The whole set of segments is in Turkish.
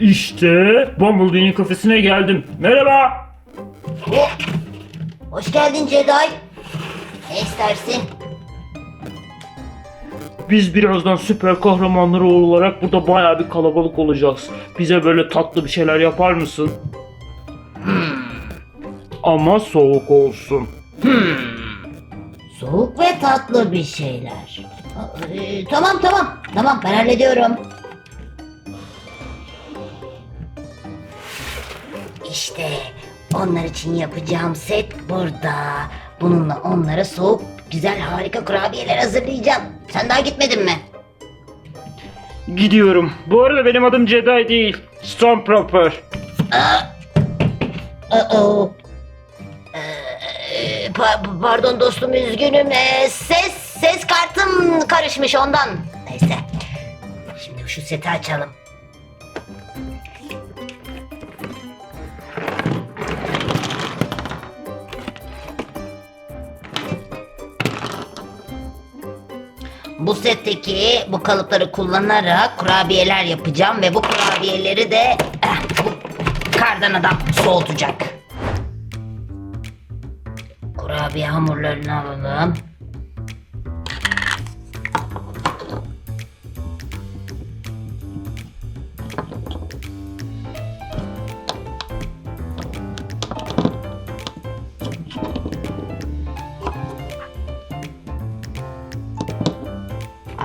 İşte Bumblebee'nin kafesine geldim. Merhaba. Hoş geldin Jedi. Ne istersin? Biz birazdan süper kahramanları olarak burada bayağı bir kalabalık olacağız. Bize böyle tatlı bir şeyler yapar mısın? Ama soğuk olsun. Soğuk ve tatlı bir şeyler. Ee, tamam tamam. Tamam ben hallediyorum. İşte onlar için yapacağım set burada. Bununla onlara soğuk, güzel, harika kurabiyeler hazırlayacağım. Sen daha gitmedin mi? Gidiyorum. Bu arada benim adım Jedi değil. Stormtrooper. Uh-oh. Ee, pa- pardon dostum üzgünüm. Ee, ses ses kartım karışmış ondan. Neyse. Şimdi şu seti açalım. Bu setteki bu kalıpları kullanarak kurabiyeler yapacağım ve bu kurabiyeleri de eh, bu kardan adam soğutacak. Kurabiye hamurlarını alalım.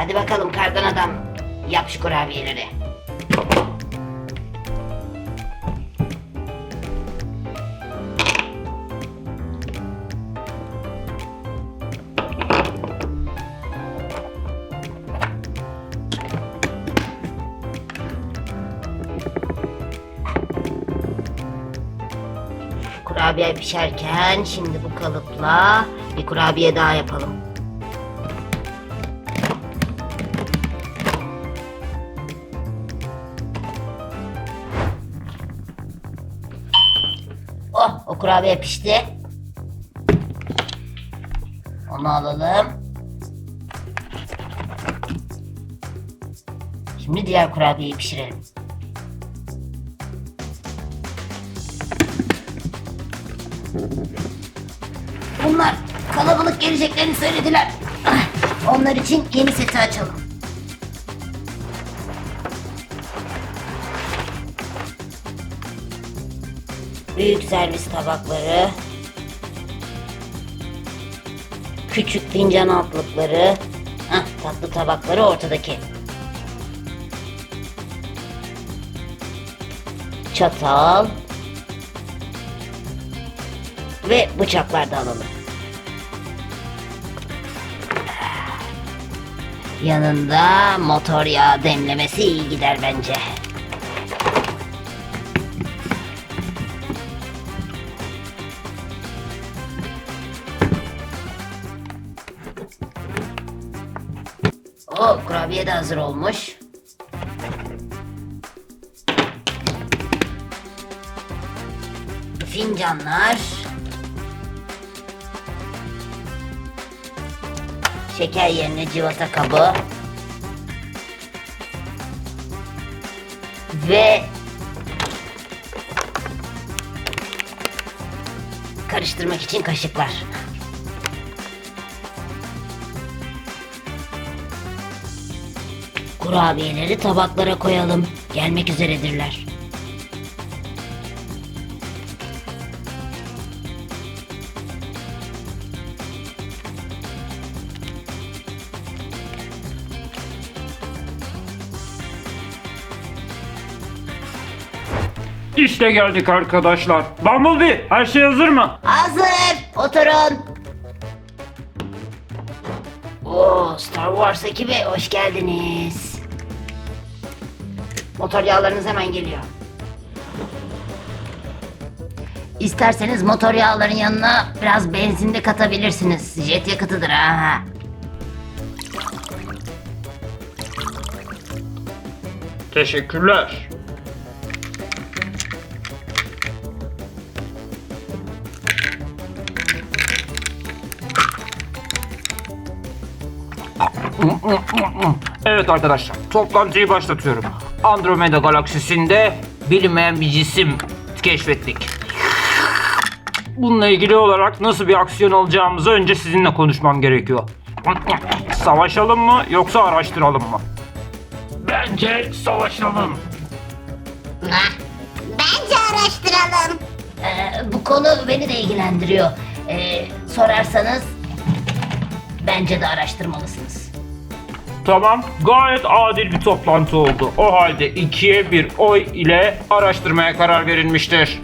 Hadi bakalım kardan adam. Yap şu kurabiyeleri. Kurabiye pişerken şimdi bu kalıpla bir kurabiye daha yapalım. O kurabiye pişti. Onu alalım. Şimdi diğer kurabiyeyi pişirelim. Bunlar kalabalık geleceklerini söylediler. Ah, Onlar için yeni seti açalım. Büyük servis tabakları. Küçük fincan altlıkları. Hah, tatlı tabakları ortadaki. Çatal. Ve bıçaklar da alalım. Yanında motor yağı demlemesi iyi gider bence. O kurabiye de hazır olmuş. Fincanlar. Şeker yerine civata kabı. Ve karıştırmak için kaşıklar. Kurabiyeleri tabaklara koyalım. Gelmek üzeredirler. İşte geldik arkadaşlar. Bumblebee her şey hazır mı? Hazır. Oturun. Oo, Star Wars ekibi hoş geldiniz. Motor yağlarınız hemen geliyor. İsterseniz motor yağların yanına biraz benzin de katabilirsiniz. Jet yakıtıdır ha. Teşekkürler. Evet arkadaşlar, toplantıyı başlatıyorum. Andromeda galaksisinde bilinmeyen bir cisim keşfettik. Bununla ilgili olarak nasıl bir aksiyon alacağımızı önce sizinle konuşmam gerekiyor. Savaşalım mı yoksa araştıralım mı? Bence savaşalım. Bence araştıralım. Ee, bu konu beni de ilgilendiriyor. Ee, sorarsanız bence de araştırmalısınız. Tamam, gayet adil bir toplantı oldu. O halde ikiye bir oy ile araştırmaya karar verilmiştir.